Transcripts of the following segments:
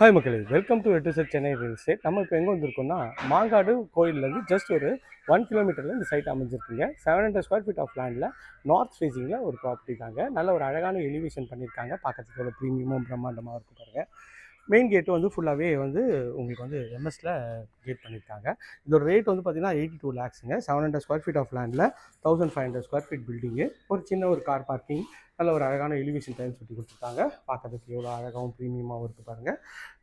Hi மக்களே. Welcome to எட்டு set Chennai real estate நம்ம இப்போ எங்கே வந்திருக்கோம்னா மாங்காடு கோயிலேருந்து ஜஸ்ட் ஒரு ஒன் கிலோமீட்டரில் இந்த சைட் அமைஞ்சிருக்குங்க. Seven hundred square feet of லேண்டில் நார்த் ஃபேஸிங்கில் ஒரு ப்ராப்பர்ட்டி தாங்க. நல்ல ஒரு அழகான எலிவேஷன் பண்ணியிருக்காங்க பார்க்கறதுக்கு ஒரு ப்ரீமியமும் பிரம்மாண்டமாக இருக்கும் பாருங்கள் மெயின் கேட்டு வந்து ஃபுல்லாகவே வந்து உங்களுக்கு வந்து எம்எஸில் கேட் பண்ணியிருக்காங்க இதோட ரேட் வந்து பார்த்தீங்கன்னா eighty two லேக்ஸுங்க seven hundred square feet of லேண்டில் thousand five hundred square feet building ஒரு சின்ன ஒரு கார் பார்க்கிங் நல்ல ஒரு அழகான எலிவேஷன் டைல்ஸ் ஒட்டி கொடுத்துருக்காங்க. பார்க்கறதுக்கு எவ்வளோ அழகாகவும் ப்ரீமியமாகவும் இருக்குது பாருங்கள்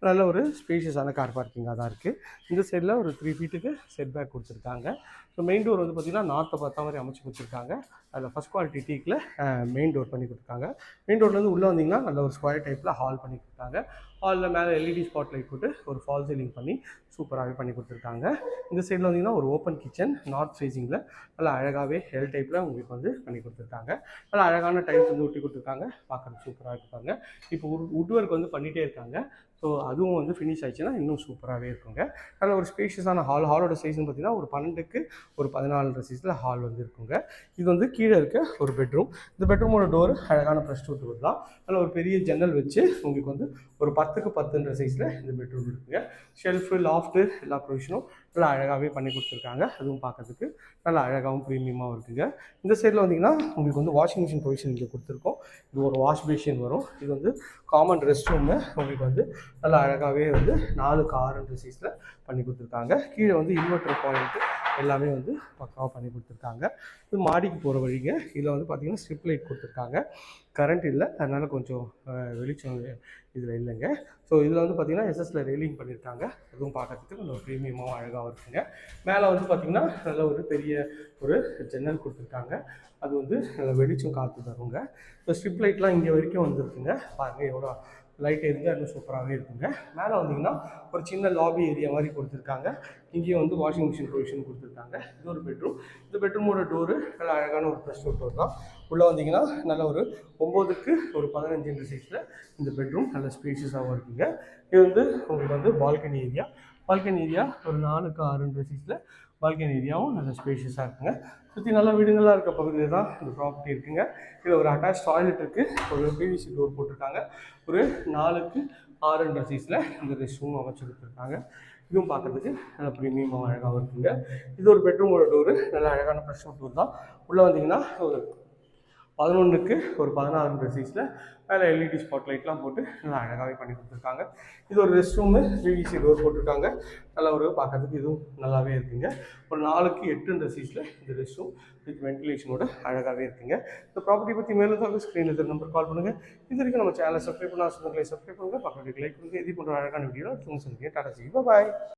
நல்ல ஒரு ஸ்பேஷியஸான கார் பார்க்கிங்காக தான் இருக்குது இந்த சைடில் ஒரு த்ரீ ஃபீட்டுக்கு செட் பேக் கொடுத்துருக்காங்க. ஸோ மெயின் டோர் வந்து பார்த்திங்கன்னா நார்த்தை பார்த்தா மாதிரி அமைச்சு கொடுத்துருக்காங்க. அதில் ஃபஸ்ட் குவாலிட்டி டீக்கில் மெயின் டோர் பண்ணி கொடுத்துருக்காங்க. மெயின் டோர்லேருந்து உள்ளே வந்தீங்கன்னா நல்ல ஒரு ஸ்கொயர் டைப்பில் ஹால் பண்ணி கொடுத்தாங்க ஹாலில் மேலே எல்இடி ஸ்பாட் லைட் போட்டு ஒரு ஃபால் சீலிங் பண்ணி சூப்பராகவே பண்ணி கொடுத்துருக்காங்க. இந்த சைடில் வந்தீங்கன்னா ஒரு ஓப்பன் கிச்சன் நார்த் ஃபேஸிங்கில் நல்லா அழகாகவே ஹெல் டைப்பில் உங்களுக்கு வந்து பண்ணி கொடுத்துருக்காங்க. நல்லா அழகான டைல்ஸ் வந்து ஒட்டி கொடுத்துருக்காங்க. பார்க்குறது சூப்பராக இருப்பாங்க இப்போ உட் ஒர்க் வந்து பண்ணிகிட்டே இருக்காங்க. ஸோ அதுவும் வந்து ஃபினிஷ் ஆயிடுச்சுன்னா இன்னும் சூப்பராகவே இருக்குங்க. நல்ல ஒரு ஸ்பேஷியஸான ஹால் ஹாலோட சைஸ்னு பார்த்தீங்கன்னா ஒரு பன்னெண்டுக்கு ஒரு பதினாலு சைஸில் ஹால் வந்து இருக்குங்க. இது வந்து கீழே இருக்க ஒரு பெட்ரூம் இந்த பெட்ரூமோட டோர் அழகான ப்ரெஷ் டூ டோர் தான். நல்ல ஒரு பெரிய ஜன்னல் வச்சு உங்களுக்கு வந்து ஒரு பத்துக்கு பத்துன்ற சைஸில் இந்த பெட்ரூம் இருக்குங்க. ஷெல்ஃபு லாஃப்ட்டு எல்லா ப்ரொவிஷனும் நல்லா அழகாகவே பண்ணி கொடுத்துருக்காங்க. அதுவும் பார்க்கறதுக்கு நல்லா அழகாகவும் ப்ரீமியமாகவும் இருக்குங்க. இந்த சைடில் வந்தீங்கன்னா உங்களுக்கு வந்து வாஷிங் மிஷின் ப்ரொவிஷன் இங்கே கொடுத்துருக்கோம். இது ஒரு வாஷ் மிஷின் வரும். இது வந்து காமன் ரெஸ்ட் ரூமு உங்களுக்கு வந்து நல்லா அழகாகவே வந்து நாலு கார்ன்ற சைஸில் பண்ணி கொடுத்துருக்காங்க. கீழே வந்து இன்வெர்டர் பாயிண்ட்டு எல்லாமே வந்து பக்காவாக பண்ணி கொடுத்துருக்காங்க. இது மாடிக்கு போகிற வழிங்க. இதில் வந்து பார்த்திங்கன்னா ஸ்ட்ரிப் லைட் கொடுத்துருக்காங்க. கரண்ட் இல்லை. அதனால் கொஞ்சம் வெளிச்சம் இதில் இல்லைங்க. ஸோ இதில் வந்து பார்த்திங்கன்னா எஸ்எஸ்ல ரெயிலிங் பண்ணியிருக்காங்க அதுவும் பார்க்கறதுக்கு நல்ல ப்ரீமியமாகவும் அழகாகவும் இருக்குங்க. மேலே வந்து பார்த்திங்கன்னா நல்ல ஒரு பெரிய ஒரு ஜன்னல் கொடுத்துருக்காங்க. அது வந்து நல்ல வெளிச்சம் காற்று தருங்க. ஸோ ஸ்ட்ரிப் லைட்லாம் இங்கே வரைக்கும் வந்துருக்குங்க. பாருங்கள் எவ்வளோ லைட் எரிஞ்சால் இன்னும் சூப்பராகவே இருக்குங்க. மேலே வந்தீங்கன்னா ஒரு சின்ன லாபி ஏரியா மாதிரி கொடுத்துருக்காங்க. இங்கேயும் வந்து வாஷிங் மிஷின் ப்ரொவிஷன் கொடுத்துருக்காங்க. இது ஒரு பெட்ரூம் இந்த பெட்ரூமோட டோரு நல்ல அழகான ஒரு ப்ரெஷ் டோர் தான். உள்ளே வந்தீங்கன்னா நல்ல ஒரு ஒம்போதுக்கு ஒரு பதினஞ்சு சைஸில் இந்த பெட்ரூம் நல்ல ஸ்பேஷியஸாகவும் இருக்குங்க. இது வந்து உங்களுக்கு வந்து பால்கனி ஏரியா பால்கனி ஏரியா ஒரு நாலுக்கு ஆறுன்ற சைஸில் பால்கனி ஏரியாவும் நல்ல ஸ்பேஷியஸாக இருக்குங்க. சுற்றி நல்ல வீடுங்களாக இருக்க பகுதியில் தான் இந்த ப்ராப்பர்ட்டி இருக்குங்க. இதில் ஒரு அட்டாச் டாய்லெட் இருக்குது ஒரு பிவிசி டோர் போட்டிருக்காங்க. ஒரு நாலுக்கு ஆறுன்ற சீஸில் இந்த ரெஸ்ட் ரூம் அமைச்சு கொடுத்துருக்காங்க. இதுவும் பார்க்குறதுக்கு நல்ல ப்ரீமியமாக அழகாகவும் இருக்குங்க. இது ஒரு பெட்ரூமோட டோரு நல்ல அழகான ப்ரெஷ் டோர் தான். உள்ளே வந்தீங்கன்னா ஒரு பதினொன்றுக்கு ஒரு பதினாறு சைஸில் மேலே எல்இடி ஸ்பாட் லைட்லாம் போட்டு நல்லா அழகாகவே பண்ணி கொடுத்துருக்காங்க. இது ஒரு ரெஸ்ட் ரூமு பிவிசி டோர் போட்டிருக்காங்க. நல்லா ஒரு பார்க்கறதுக்கு இதுவும் நல்லாவே இருக்குங்க. ஒரு நாலுக்கு எட்டுன்ற சைஸில் இந்த ரெஸ்ட் ரூம் வித் வென்டிலேஷனோட அழகாகவே இருக்குங்க. இந்த ப்ராப்பர்ட்டி பற்றி மேலும் தான் ஸ்க்ரீனில் இருக்கிற நம்பர் கால் பண்ணுங்கள் இது வரைக்கும் நம்ம சேனலை சப்ஸ்கிரைப் பண்ண சொந்தங்களை சப்ஸ்கிரைப் பண்ணுங்கள் பக்கத்துக்கு லைக் பண்ணுங்கள் இது போன்ற அழகான வீடியோ சந்திக்கிறேன் டாடா சி பாய்